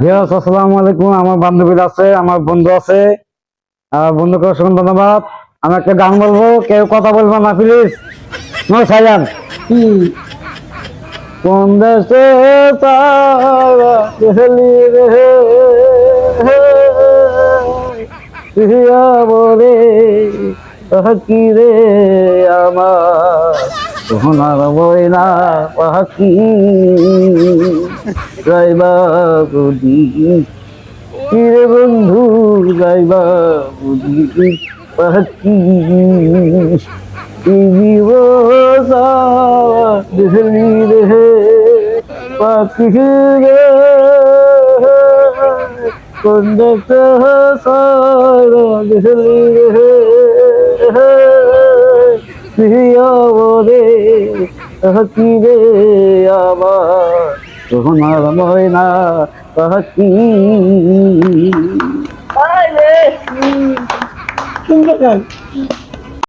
Viewers, আসসালামু আলাইকুম। আমার বান্ধবীর আছে, আমার বন্ধু আছে। আমার বন্ধুকে অসংখ্য ধন্যবাদ। আমি একটা গান বলব, কেউ কথা বলব না প্লিজ নো সাইলেন কোন দেশে তারা রে বলে রে আমার সোনার বইনা পাখি গাইবা বুদ্ধি কিরে বন্ধু গাইবা বুদি পাখি পাখি সারা দিলি পাখি রে আমার সোনার ময়না পাখি সুন্দর গান।